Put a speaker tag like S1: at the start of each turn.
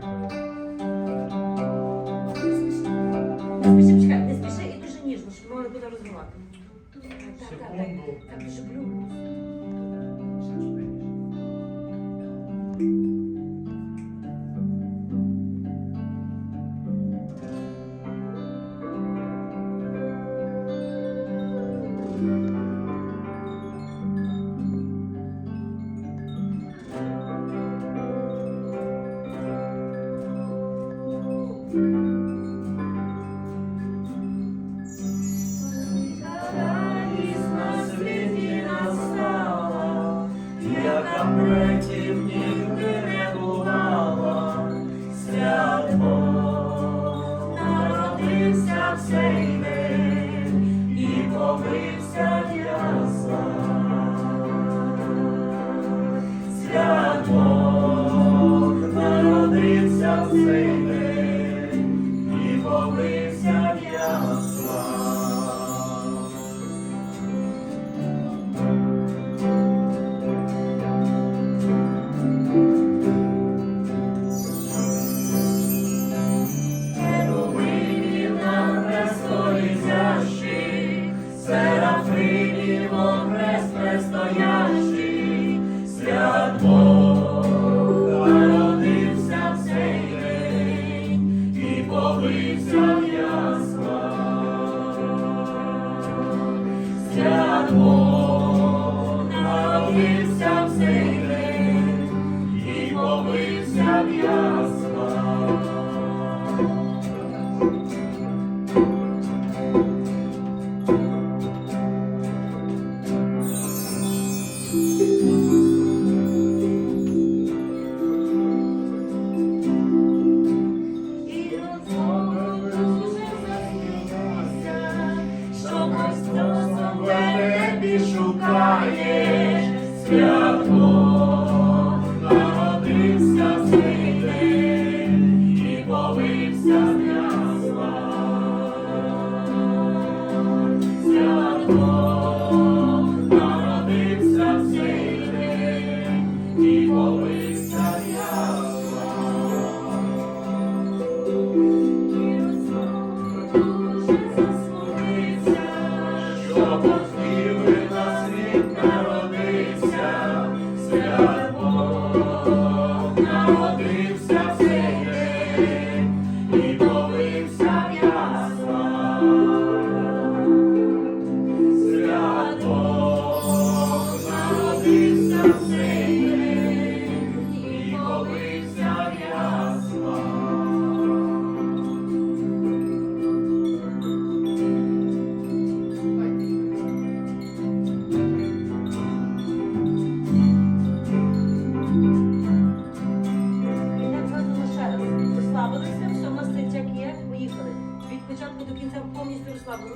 S1: Не спіши, почекай, не спіши і дуже ніжно, щоб мова буде розмивати. Так, так, так, так.
S2: Так. Thank you. Thank you. Бог навівся. шукаєш свят.
S1: do 500 pomysł Jarosławu.